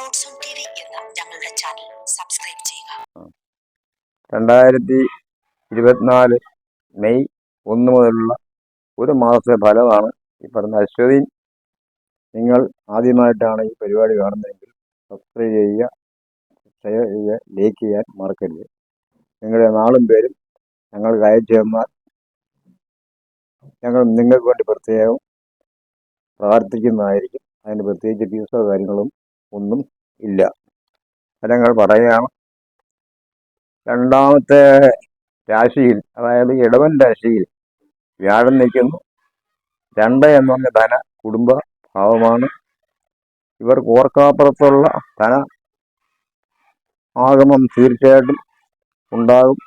ഞങ്ങളുടെ channel subscribe ചെയ്യുക. രണ്ടായിരത്തി ഇരുപത്തിനാല് മെയ് ഒന്ന് മുതലുള്ള ഒരു മാസത്തെ ഫലമാണ് ഈ പറഞ്ഞ അശ്വതി നിങ്ങൾ ആദ്യമായിട്ടാണ് ഈ പരിപാടി കാണുന്നതെങ്കിൽ സബ്സ്ക്രൈബ് ചെയ്യുക ഷെയർ ചെയ്യുക ലൈക്ക് ചെയ്യാൻ മറക്കരുത്. നിങ്ങളുടെ നാളും പേരും ഞങ്ങൾക്ക് അയച്ചു തന്നാൽ ഞങ്ങൾ നിങ്ങൾക്ക് വേണ്ടി പ്രത്യേകം പ്രാർത്ഥിക്കുന്നതായിരിക്കും. അതിന് പ്രത്യേകിച്ച് ഫീസോ കാര്യങ്ങളും ഒന്നും ഇല്ല. ഫലങ്ങൾ പറയുകയാണ് രണ്ടാമത്തെ രാശിയിൽ അതായത് ഇടവൻ രാശിയിൽ വ്യാഴം നിൽക്കുന്നു. രണ്ട് എന്ന് പറഞ്ഞ ധന കുടുംബ ഭാവമാണ്. ഇവർ ഓർക്കാപ്പുറത്തുള്ള ധന ആഗമം തീർച്ചയായിട്ടും ഉണ്ടാകും.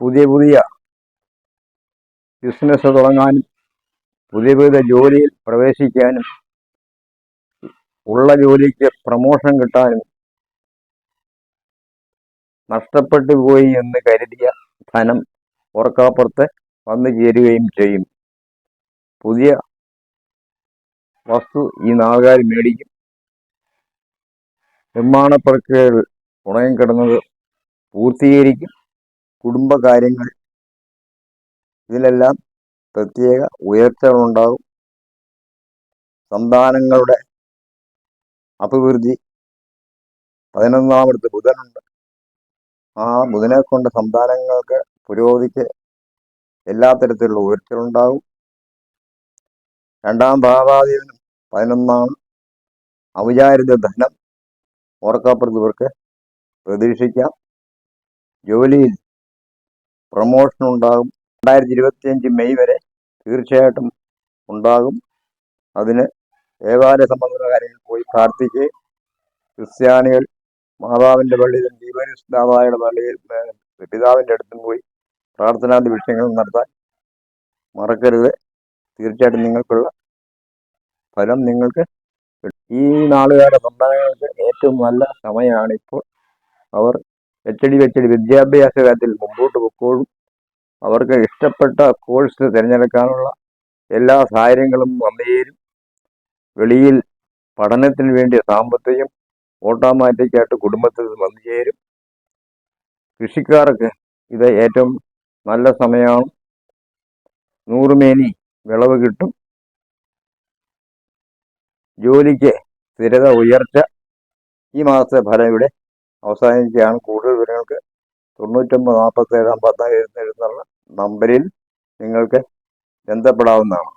പുതിയ പുതിയ ബിസിനസ് തുടങ്ങാനും പുതിയ പുതിയ ജോലിയിൽ പ്രവേശിക്കാനും ഉള്ള ജോലിക്ക് പ്രമോഷൻ കിട്ടാനും നഷ്ടപ്പെട്ടു പോയി എന്ന് കരുതിയ ധനം ഓർക്കാപ്പുറത്ത് വന്നു ചേരുകയും ചെയ്യും. പുതിയ വസ്തു ഈ നാളുകാർ മേടിക്കും. നിർമ്മാണ പ്രക്രിയകൾ ഉണങ്ങിക്കിടന്നത് പൂർത്തീകരിക്കും. കുടുംബകാര്യങ്ങൾ ഇതിലെല്ലാം പ്രത്യേക ഉയർച്ചകളുണ്ടാകും. സന്താനങ്ങളുടെ അഭിവൃദ്ധി പതിനൊന്നാമടുത്ത് ബുധനുണ്ട് ആ ബുധനെ കൊണ്ട് സന്താനങ്ങൾക്ക് പുരോഗതിക്ക് എല്ലാ തരത്തിലുള്ള ഉയർച്ചകളുണ്ടാകും രണ്ടാം ഭാവാധിപനും പതിനൊന്നാം അവിചാരിത ധനം ഓർക്കാപ്പുറത്തവർക്ക് പ്രതീക്ഷിക്കാം. ജോലിയിൽ പ്രൊമോഷൻ ഉണ്ടാകും. രണ്ടായിരത്തി ഇരുപത്തിയഞ്ച് മെയ് വരെ തീർച്ചയായിട്ടും ഉണ്ടാകും. അതിന് ദേവാലയ സംബന്ധമായ കാര്യങ്ങൾ പോയി പ്രാർത്ഥിച്ച് ക്രിസ്ത്യാനികൾ മാതാവിന്റെ പള്ളിയിലും ദീപനിസ്താവായുടെ പള്ളിയിൽ പിതാവിന്റെ അടുത്തും പോയി പ്രാർത്ഥനാദി വിഷയങ്ങൾ നടത്താൻ മറക്കരുത്. തീർച്ചയായിട്ടും നിങ്ങൾക്കുള്ള ഫലം നിങ്ങൾക്ക്. ഈ നാളുകാരുടെ സന്താനങ്ങൾക്ക് ഏറ്റവും നല്ല സമയമാണ് ഇപ്പോൾ അവർ എച്ചടി വെച്ചടി വിദ്യാഭ്യാസ കാര്യത്തിൽ മുമ്പോട്ട് പൊക്കോളും. അവർക്ക് ഇഷ്ടപ്പെട്ട കോഴ്സ് തിരഞ്ഞെടുക്കാനുള്ള എല്ലാ സാഹചര്യങ്ങളും വന്നു ചേരും വെളിയിൽ പഠനത്തിന് വേണ്ടിയ സാമ്പത്തികം ഓട്ടോമാറ്റിക്കായിട്ട് കുടുംബത്തിൽ വന്നു ചേരും. കൃഷിക്കാർക്ക് ഇത് ഏറ്റവും നല്ല സമയമാണ്. നൂറുമേനി വിളവ് കിട്ടും. ജോലിക്ക് സ്ഥിരത ഉയർച്ച ഈ മാസത്തെ ഫലം ഇവിടെ അവസാനിക്കുകയാണ്. കൂടുതൽ വിവരങ്ങൾക്ക് തൊണ്ണൂറ്റൊമ്പത് നാൽപ്പത്തേഴ് അമ്പത്തേഴ് എഴുന്നുള്ള നമ്പറിൽ നിങ്ങൾക്ക് ബന്ധപ്പെടാവുന്നതാണ്.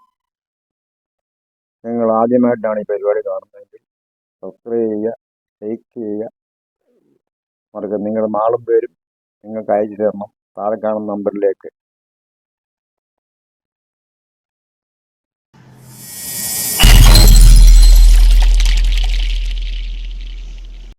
നിങ്ങൾ ആദ്യമായിട്ടാണ് ഈ പരിപാടി കാണുന്നതെങ്കിൽ സബ്സ്ക്രൈബ് ചെയ്യുക ലൈക്ക് ചെയ്യുക. മറക്കരുത് നിങ്ങളുടെ നാളും പേരും നിങ്ങൾക്ക് അയച്ചു തരണം. താഴെ കാണുന്ന നമ്പറിലേക്ക്